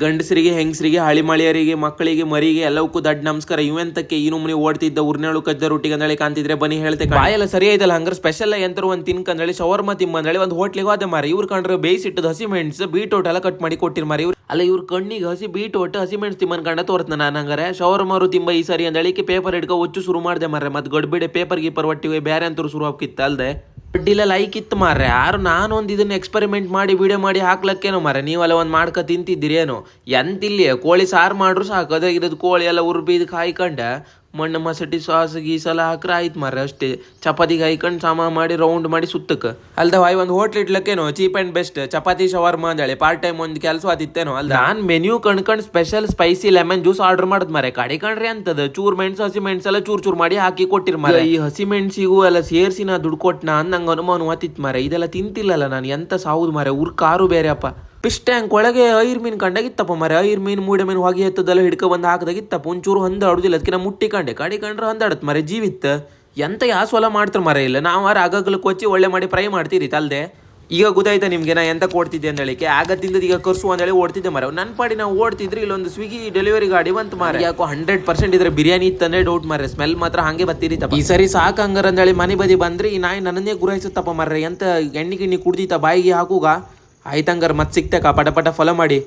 ಗಂಡಸರಿಗೆ, ಹೆಂಗಸರಿಗೆ ಹಳಿಮಳಿಯರಿಗೆ ಮಕ್ಕಳಿಗೆ, ಮರಿಗೆ ಎಲ್ಲವಕ್ಕೂ ದಡ್ಡ ನಮಸ್ಕಾರ. ಇವೆಂತಕ್ಕೆ ಈ ಮುನಿ ಓಡ್ತಿದ್ದ ಉರ್ನೇಳು ಕಜ್ಜ ರೊಟ್ಟಿಗೆ ಅಂದಳಿ ಕಾಂತಿದ್ರೆ ಬನ್ನಿ ಹೇಳ್ತೆ ಬಾಯೆಲ್ಲ ಸರಿ ಐತಲ್ಲ, ಹಂಗಾರೆ ಸ್ಪೆಷಲ್ ಎಂತರ ಒಂದು ತಿನ್ಕಂದಳಿ ಶವರ್ಮ ತಿಂಬಂದಳಿ ಒಂದು ಹೋಟ್ಲಿಗೆ ಹೋದೆ ಮಾರಿ ಇವ್ರು ಕಂಡ್ರೆ ಬೇಯಿಸಿಟ್ಟದ ಹಸಿ ಮೆಣಸು ಬೀಟೋಟ್ ಎಲ್ಲ ಕಟ್ ಮಾಡಿ ಕೊಟ್ಟಿರ್ ಮಾರಿ ಇವ್ರು ಅಲ್ಲ, ಇವ್ರ ಕಣ್ಣಿಗೆ ಹಸಿ ಬೀಟೋಟ್ ಹಸಿ ಮೆಣಸು ತಿಮ್ಮನ್ ಕಂಡ ತೋರ್ತನ ನಾನು ಹಂಗಾರೆ. ಶವರ್ಮಾರು ತಿಂಬ ಈ ಸರಿ ಅಂದಳಿಕೆ ಪೇಪರ್ ಹಿಡ್ಕೊ ಹುಚ್ಚು ಶುರು ಮಾಡಿದೆ ಮಾರ್ರೆ. ಮತ್ತೆ ಗಡ್ಬಿಡೆ ಪೇಪರ್ ಗೀಪರ್ ಒಟ್ಟಿಗೆ ಬೇರೆ ಅಂತರು ಶುರು ಹಾಕಿತ್ತ ಅಲ್ದೆ ಬಡ್ಡಿಲ್ಲ ಲೈಕ್ ಇತ್ತು ಮಾರ್ರೆ. ಯಾರು ನಾನು ಒಂದು ಇದನ್ನ ಎಕ್ಸ್ಪೆರಿಮೆಂಟ್ ಮಾಡಿ ವಿಡಿಯೋ ಮಾಡಿ ಹಾಕ್ಲಕ್ಕೇನು ಮಾರ್ರೆ. ನೀವೆಲ್ಲ ಒಂದು ಮಾಡ್ಕೊ ತಿಂತಿದ್ದೀರಿ ಏನು ಎಂತಿಲ್ಲಿ? ಕೋಳಿ ಸಾರು ಮಾಡ್ರು ಸಾಕು. ಅದೇ ಇರೋದು ಕೋಳಿ ಎಲ್ಲ ಉರ್ಬಿದ್ ಕಾಯ್ಕೊಂಡ. ಮಣ್ಣು ಮಸಟಿ ಸಾಸ್ ಗೀಸೆಲ್ಲ ಹಾಕ್ರೆ ಆಯ್ತು ಮಾರ್ರೆ ಅಷ್ಟೇ. ಚಪಾತಿಗೆ ಹಾಯ್ಕೊಂಡು ಸಮ ಮಾಡಿ ರೌಂಡ್ ಮಾಡಿ ಸುತ್ತಕ್ಕೆ ಅಲ್ದ ವಾಯ್ ಒಂದು hotel ಇಡ್ಲಕ್ಕೇನೋ cheap and best chapati shower ಅಂದೇಳಿ ಪಾರ್ಟ್ ಟೈಮ್ ಒಂದು ಕೆಲಸ ಆದಿತ್ತೇನೋ ಅಲ್ಲ ನಾನು menu ಕಣ್ಕೊಂಡು special spicy lemon juice order ಮಾಡಿದ್ ಮಾರೆ ಕಡೆ ಕಣ್ರಿ ಅಂತದ. ಚೂರ್ ಮೆಣಸು ಹಸಿ ಮೆಣಸು ಎಲ್ಲ ಚೂರ್ ಚೂರ್ ಮಾಡಿ ಹಾಕಿ ಕೊಟ್ಟಿರ್ ಮಾರೆ ಈ ಹಸಿ ಮೆಣಸಿಗೂ ಎಲ್ಲ ಸೇರಿಸಿ ನಾ ದುಡ್ಡು ಕೊಟ್ನ ನಾನು ನಂಗೆ ಅನುಮಾನ ಮಾತಿತ್ತು ಮಾರೆ ಇದೆಲ್ಲ ತಿಂತಿಲ್ಲಲ್ಲ ನಾನು. ಎಂತ ಸಾವುದು ಮಾರೆ ಉರ್ ಕಾರು ಬೇರೆ ಅಪ್ಪ. ಫಿಶ್ ಟ್ಯಾಂಕ್ ಒಳಗೆ ಐರ್ ಮೀನ್ ಕಂಡಾಗಿತ್ತಪ್ಪ ಮರೆ ಐರ್ ಮೀನ್ ಮೂಡೆ ಮೀನು ಹೊಗೆ ಎತ್ತದೆಲ್ಲ ಹಿಡ್ಕೊ ಬಂದು ಹಾಕದಾಗಿತ್ತಪ್ಪ. ಒಂಚೂರು ಹೊಂದಾಡುದಿಲ್ಲ ಅದಕ್ಕೆ ಮುಟ್ಟಿ ಕಂಡೆ. ಕಾಡಿ ಕಂಡ್ರೆ ಹೊಂದಾಡತ್ ಮರೆ ಜೀವಿತ್ತ ಎಂತ ಯಾಸೊಲ ಮಾಡ್ತಾರೆ ಮರೆ ಇಲ್ಲ. ನಾವು ಆರ ಆಗಾಗಲು ಕೊಚ್ಚಿ ಒಳ್ಳೆ ಮಾಡಿ ಫ್ರೈ ಮಾಡ್ತೀರಿ ತಲ್ದೆ. ಈಗ ಗೊತ್ತಾಯ್ತಾ ನಿಮಗೆ ನಾ ಎಂತ ಕೊಡ್ತಿದ್ದೆ ಅಂತ ಹೇಳಿಕೆ ಆಗ ತಿಂದದ ಈಗ ಕರ್ಸು ಅಂತೇಳಿ ಓಡ್ತಿದ್ದೆ ಮರ ನನ್ನ ಪಾಡಿ ನಾವು ಓಡ್ತಿದ್ರೆ ಇಲ್ಲೊಂದು ಸ್ವಿಗ್ಗಿ ಡೆಲಿವರಿ ಗಾಡಿ ಬಂತು ಮಾರ ಯಾಕೋ ಹಂಡ್ರೆಡ್ ಪರ್ಸೆಂಟ್ ಇದ್ರೆ ಬಿರಿಯಾನಿ ಇತ್ತಂದ್ರೆ ಡೌಟ್ ಮಾರ್ರೆ. ಸ್ಮೆಲ್ ಮಾತ್ರ ಹಂಗೆ ಬತ್ತಿರಿತಪ್ಪ. ಈ ಸರಿ ಸಾಕು ಹಂಗಾರ ಅಂದೇಳಿ ಮನೆ ಬದಿ ಬಂದ್ರೆ ಈ ನಾಯಿ ನನ್ನನ್ನೇ ಗುರಾಯಿಸುತ್ತಪ್ಪ ಮರ್ರೆ. ಎಂತ ಎಣ್ಣೆ ಗಿಣ್ಣಿ ಕುಡ್ದಿತ್ತ ಬಾಯಿಗೆ ಹಾಕುಗ? ಆಯ್ತಂಗಾರ ಮತ್ತೆ ಸಿಗ್ತೇಕ ಪಟ ಪಟ ಫಾಲೋ ಮಾಡಿ.